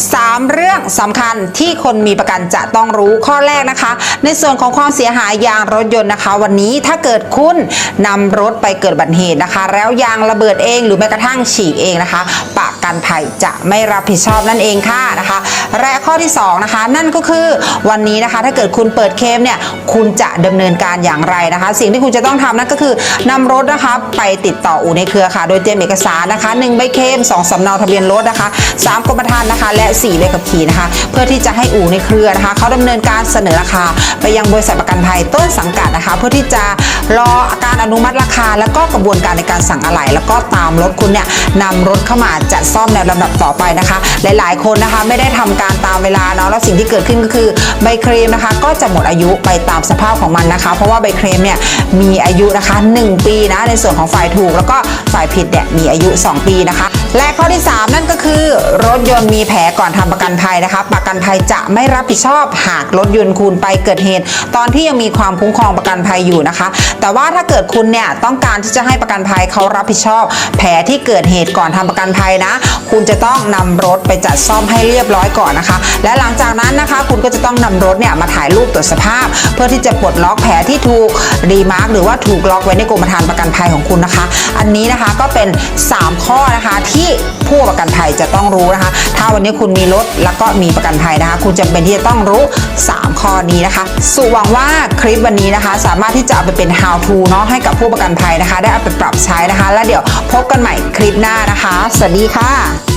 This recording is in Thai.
3 เรื่องสำคัญที่คนมีประกันจะต้องรู้ข้อแรกนะคะ ในส่วนของความเสียหายยางรถยนต์นะคะ วันนี้ถ้าเกิดคุณนำรถไปเกิดบัติเหตุนะคะ แล้วยางระเบิดเองหรือแม้กระทั่งฉีกเองนะคะ ประกันภัยจะไม่รับผิดชอบนั่นเองค่ะนะคะและข้อที่2นะคะนั่นก็คือวันนี้นะคะถ้าเกิดคุณเปิดเคมเนี่ยคุณจะดำเนินการอย่างไรนะคะ สิ่งที่คุณจะต้องทำนั่นก็คือนำรถนะคะไปติดต่ออู่ในเครือค่ะ โดยเตรียมเอกสารนะคะ1ใบเคม2สำเนาทะเบียนรถนะคะ3กรมธรรม์นะคะและและ4เลขขับขี่นะคะ เพื่อที่จะให้อู่ในเครือนะคะเขาดำเนินการเสนอราคา ไปยังบริษัทประกันภัยต้นสังกัดนะคะ เพื่อที่จะรอการอนุมัติราคา แล้วก็กระบวนการในการสั่งอะไหล่แล้วก็ตามรถคุณเนี่ยนำรถเข้ามาจัดซ่อมในลำดับต่อไปนะคะ หลายๆ คนนะคะไม่ได้ทำการตามเวลาเนาะแล้วสิ่งที่เกิดขึ้นก็คือใบเคลมนะคะ ก็จะหมดอายุไปตามสภาพของมันนะคะ เพราะว่าใบเคลมเนี่ยมีอายุนะคะ 1 ปีนะในส่วนของฝ่ายถูก แล้วก็ฝ่ายผิดเนี่ยมีอายุ 2 ปีนะคะ และข้อที่ 3 นั่นก็คือ รถยนต์มีแผลก่อนทำประกันภัยนะคะ ประกันภัยจะไม่รับผิดชอบหากรถยนต์คุณไปเกิดเหตุ ตอนที่ยังมีความคุ้มครองประกันภัยอยู่นะคะ แต่ว่าถ้าเกิดคุณเนี่ยต้องการที่จะให้ประกันภัยเขารับผิดชอบ แผลที่เกิดเหตุก่อนทำประกันภัยนะ คุณจะต้องนำรถไปจัดซ่อมให้เรียบร้อยก่อนนะคะ และหลังจากนั้นนะคะ คุณก็จะต้องนำรถเนี่ยมาถ่ายรูปตรวจสภาพ เพื่อที่จะปลดล็อกแผลที่ถูกรีมาร์กหรือว่าถูกล็อกไว้ในกรมธรรม์ประกันภัยของคุณนะคะ อันนี้นะคะก็เป็น 3 ข้อนะคะที่ผู้ประกันภัยจะต้องรู้นะคะ ถ้าวันนี้คุณมีรถแล้วก็มีประกันภัยนะคะ คุณจำเป็นที่จะต้องรู้ 3 ข้อนี้นะคะ สุหวังว่าคลิปวันนี้นะคะ สามารถที่จะเอาไปเป็น how to เนาะให้กับผู้ประกันภัยนะคะ ได้เอาไปปรับใช้นะคะ แล้วเดี๋ยวพบกันใหม่คลิปหน้านะคะ สวัสดีค่ะ